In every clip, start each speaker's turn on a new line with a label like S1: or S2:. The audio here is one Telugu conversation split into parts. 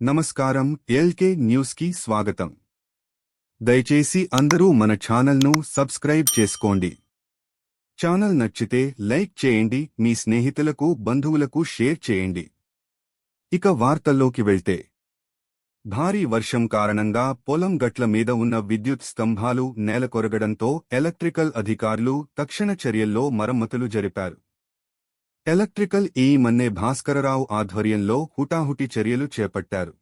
S1: నమస్కారం ఎల్కే న్యూస్కి స్వాగతం. దయచేసి అందరూ మన ఛానల్ను సబ్స్క్రైబ్ చేసుకోండి. ఛానల్ నచ్చితే లైక్ చేయండి మీ స్నేహితులకు బంధువులకు షేర్ చేయండి. ఇక వార్తల్లోకి వెళ్తే. భారీ వర్షం కారణంగా పొలం గట్ల మీద ఉన్న విద్యుత్ స్తంభాలు నేలకొరగడంతో ఎలక్ట్రికల్ అధికారులు తక్షణ చర్యల్లో మరమ్మతులు జరిపారు. ఎలక్ట్రికల్ ఈ మన్నే భాస్కరరావు ఆధ్వర్యంలో హుటాహుటి చర్యలు చేపట్టారు.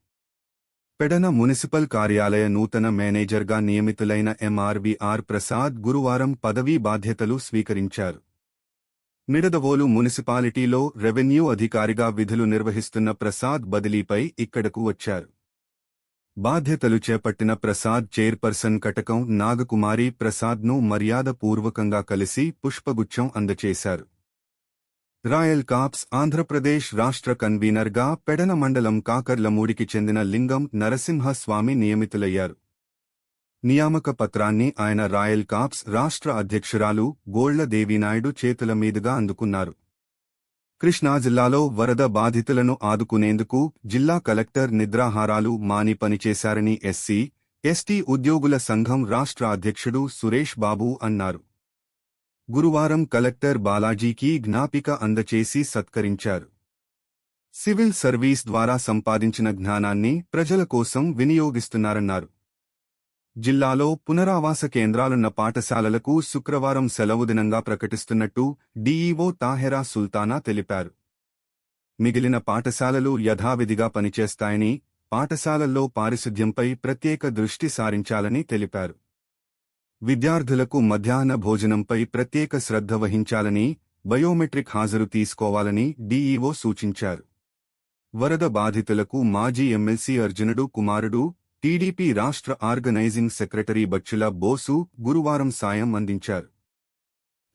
S1: పెడన మున్సిపల్ కార్యాలయ నూతన మేనేజర్గా నియమితులైన ఎంఆర్వీఆర్ ప్రసాద్ గురువారం పదవీ బాధ్యతలు స్వీకరించారు. నిడదవోలు మున్సిపాలిటీలో రెవెన్యూ అధికారిగా విధులు నిర్వహిస్తున్న ప్రసాద్ బదిలీపై ఇక్కడకు వచ్చారు. బాధ్యతలు చేపట్టిన ప్రసాద్ చైర్పర్సన్ కటకం నాగకుమారి ప్రసాద్ను మర్యాదపూర్వకంగా కలిసి పుష్పగుచ్చం అందచేశారు. రాయల్ కాప్స్ ఆంధ్రప్రదేశ్ రాష్ట్ర కన్వీనర్గా పెడన మండలం కాకర్లమూడికి చెందిన లింగం నరసింహస్వామి నియమితులయ్యారు. నియామక పత్రాన్ని ఆయన రాయల్ కాప్స్ రాష్ట్ర అధ్యక్షురాలు గోళ్ళ దేవినాయుడు చేతుల మీదుగా అందుకున్నారు. కృష్ణా జిల్లాలో వరద బాధితులను ఆదుకునేందుకు జిల్లా కలెక్టర్ నిద్రాహారాలు మాని పనిచేశారని ఎస్సీ ఎస్టీ ఉద్యోగుల సంఘం రాష్ట్ర అధ్యక్షుడు సురేష్ బాబు అన్నారు. గురువారం కలెక్టర్ బాలాజీకి జ్ఞాపిక అందచేసి సత్కరించారు. సివిల్ సర్వీస్ ద్వారా సంపాదించిన జ్ఞానాన్ని ప్రజల కోసం వినియోగిస్తున్నారన్నారు. జిల్లాలో పునరావాస కేంద్రాలున్న పాఠశాలలకు శుక్రవారం సెలవు దినంగా ప్రకటిస్తున్నట్టు డీఈఓ తాహెరా సుల్తానా తెలిపారు. మిగిలిన పాఠశాలలు యథావిధిగా పనిచేస్తాయని పాఠశాలల్లో పారిశుధ్యంపై ప్రత్యేక దృష్టి సారించాలని తెలిపారు. విద్యార్థులకు మధ్యాహ్న భోజనంపై ప్రత్యేక శ్రద్ధ వహించాలని బయోమెట్రిక్ హాజరు తీసుకోవాలని డీఈఓ సూచించారు. వరద బాధితులకు మాజీ ఎమ్మెల్సీ అర్జునుడు కుమారుడు టీడీపీ రాష్ట్ర ఆర్గనైజింగ్ సెక్రటరీ బచ్చుల బోసు గురువారం సాయం అందించారు.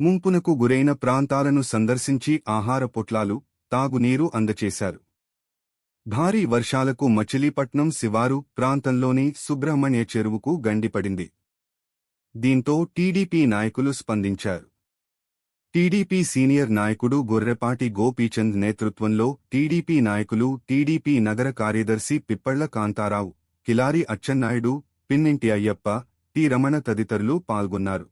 S1: ముంపునకు గురైన ప్రాంతాలను సందర్శించి ఆహార పొట్లాలు తాగునీరు అందచేశారు. భారీ వర్షాలకు మచిలీపట్నం శివారు ప్రాంతంలోని సుబ్రహ్మణ్య చెరువుకు గండిపడింది. దీంతో టీడీపీ నాయకులు స్పందించారు. టీడీపీ సీనియర్ నాయకుడు గొర్రెపాటి గోపీచంద్ నేతృత్వంలో టీడీపీ నాయకులు టీడీపీ నగర కార్యదర్శి పిప్పళ్ళ కాంతారావు కిలారి అచ్చెన్నాయుడు పిన్నింటి అయ్యప్ప టి రమణ తదితరులు పాల్గొన్నారు.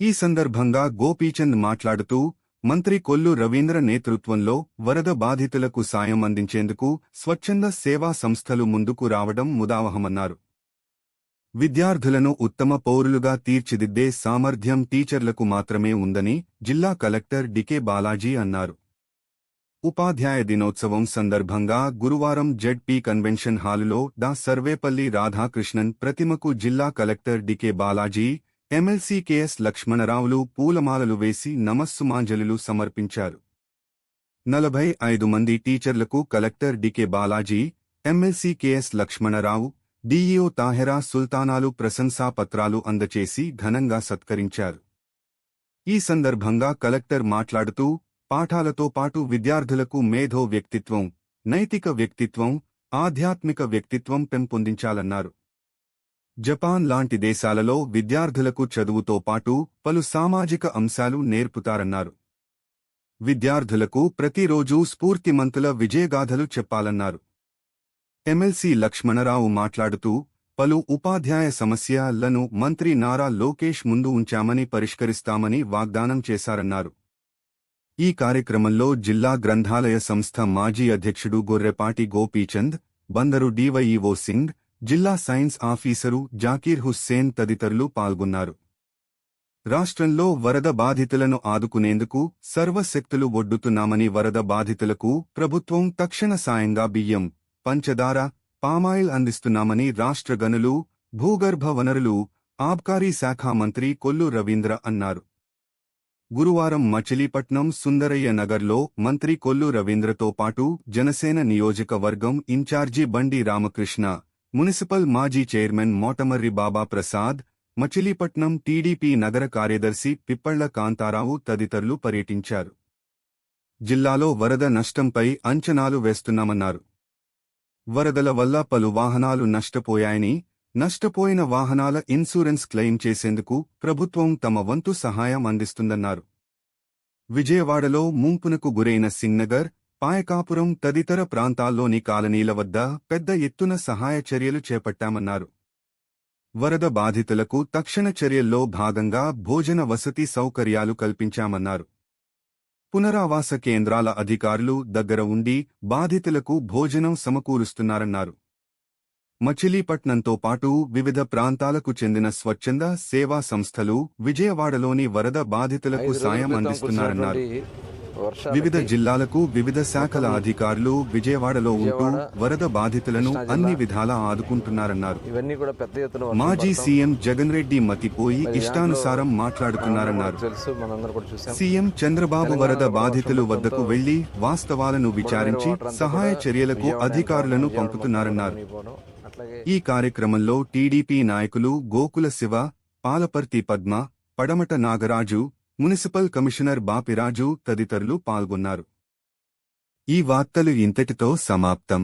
S1: ఈ సందర్భంగా గోపీచంద్ మాట్లాడుతూ మంత్రి కొల్లు రవీంద్ర నేతృత్వంలో వరద బాధితులకు సాయం అందించేందుకు స్వచ్ఛంద సేవా సంస్థలు ముందుకు రావడం ముదావహమన్నారు. విద్యార్థులను ఉత్తమ పౌరులుగా తీర్చిదిద్దే సామర్థ్యం టీచర్లకు మాత్రమే ఉందని జిల్లా కలెక్టర్ డికే బాలాజీ అన్నారు. ఉపాధ్యాయ దినోత్సవం సందర్భంగా గురువారం జెడ్పీ కన్వెన్షన్ హాలులో డా సర్వేపల్లి రాధాకృష్ణన్ ప్రతిమకు జిల్లా collector DK Balaji MLC KS లక్ష్మణరావులు పూలమాలలు వేసి నమస్సుమాంజలులు సమర్పించారు. నలభై ఐదు మంది టీచర్లకు collector DK Balaji MLC KS Lakshmanarao DEO Tahera సుల్తానాలు ప్రశంసాపత్రాలు అందచేసి ఘనంగా సత్కరించారు. ఈ సందర్భంగా కలెక్టర్ మాట్లాడుతూ పాఠాలతో పాటు విద్యార్థులకు మేధో వ్యక్తిత్వం నైతిక వ్యక్తిత్వం ఆధ్యాత్మిక వ్యక్తిత్వం పెంపొందించాలన్నారు. జపాన్ లాంటి దేశాలలో విద్యార్థులకు చదువుతో పాటు పలు సామాజిక అంశాలు నేర్పుతారన్నారు. విద్యార్థులకు ప్రతిరోజూ స్ఫూర్తిమంతుల విజయగాథలు చెప్పాలన్నారు. ఎమ్మెల్సీ లక్ష్మణరావు మాట్లాడుతూ పలు ఉపాధ్యాయ సమస్యలను మంత్రి నారా లోకేష్ ముందు ఉంచామని పరిష్కరిస్తామని వాగ్దానం చేశారన్నారు. ఈ కార్యక్రమంలో జిల్లా గ్రంథాలయ సంస్థ మాజీ అధ్యక్షుడు గొర్రెపాటి గోపీచంద్ బందరు డివైఈఓ సింగ్ జిల్లా సైన్స్ ఆఫీసరు జాకీర్ హుస్సేన్ తదితరులు పాల్గొన్నారు. రాష్ట్రంలో వరద బాధితులను ఆదుకునేందుకు సర్వశక్తులు ఒడ్డుతున్నామని వరద బాధితులకు ప్రభుత్వం తక్షణ సాయంగా బియ్యం పంచదార పామాయిల్ అందిస్తున్నామని రాష్ట్ర గనులు భూగర్భ వనరులు ఆబ్కారీ శాఖ మంత్రి కొల్లు రవీంద్ర అన్నారు. గురువారం మచిలీపట్నం సుందరయ్య నగర్లో మంత్రి కొల్లు రవీంద్రతో పాటు జనసేన నియోజకవర్గం ఇన్ఛార్జి బండి రామకృష్ణ మున్సిపల్ మాజీ చైర్మన్ మోటమర్రి బాబా ప్రసాద్ మచిలీపట్నం టీడీపీ నగర కార్యదర్శి పిప్పళ్ళ కాంతారావు తదితరులు పర్యటించారు. జిల్లాలో వరద నష్టంపై అంచనాలు వేస్తున్నామన్నారు. వరదల వల్ల పలు వాహనాలు నష్టపోయాయని నష్టపోయిన వాహనాల ఇన్సూరెన్స్ క్లెయిమ్ చేసేందుకు ప్రభుత్వం తమ వంతు సహాయం అందిస్తుందన్నారు. విజయవాడలో ముంపునకు గురైన సింగ్నగర్ పాయకాపురం తదితర ప్రాంతాల్లోని కాలనీల వద్ద పెద్ద ఎత్తున సహాయ చర్యలు చేపట్టామన్నారు. వరద బాధితులకు తక్షణ చర్యల్లో భాగంగా భోజన వసతి సౌకర్యాలు కల్పించామన్నారు. పునరావాస కేంద్రాల అధికారులు దగ్గర ఉండి బాధితులకు భోజనం సమకూరుస్తున్నారన్నారు. మచిలీపట్నంతో పాటు వివిధ ప్రాంతాలకు చెందిన స్వచ్ఛంద సేవా సంస్థలు విజయవాడలోని వరద బాధితులకు సాయం అందిస్తున్నారన్నారు. వివిధ జిల్లాలకు వివిధ శాఖల అధికారులు విజయవాడలో ఉంటూ వరద బాధితులను అన్ని విధాలా ఆదుకుంటున్నారన్నారు.
S2: ఇవన్నీ కూడా పెద్ద ఎత్తున వర్షం
S1: మాజీ. సీఎం జగన్ రెడ్డి మతిపోయి ఇష్టానుసారం మాట్లాడుతున్నారన్నారు సీఎం చంద్రబాబు వరద బాధితులు వద్దకు వెళ్ళి వాస్తవాలను విచారించి సహాయ చర్యలకు అధికారులను పంపుతున్నారన్నారు. ఈ కార్యక్రమంలో టీడీపీ నాయకులు గోకుల శివ పాలపర్తి పద్మ పడమట నాగరాజు మున్సిపల్ కమిషనర్ బాపిరాజు తదితరులు పాల్గొన్నారు. ఈ వార్తలు ఇంతటితో సమాప్తం.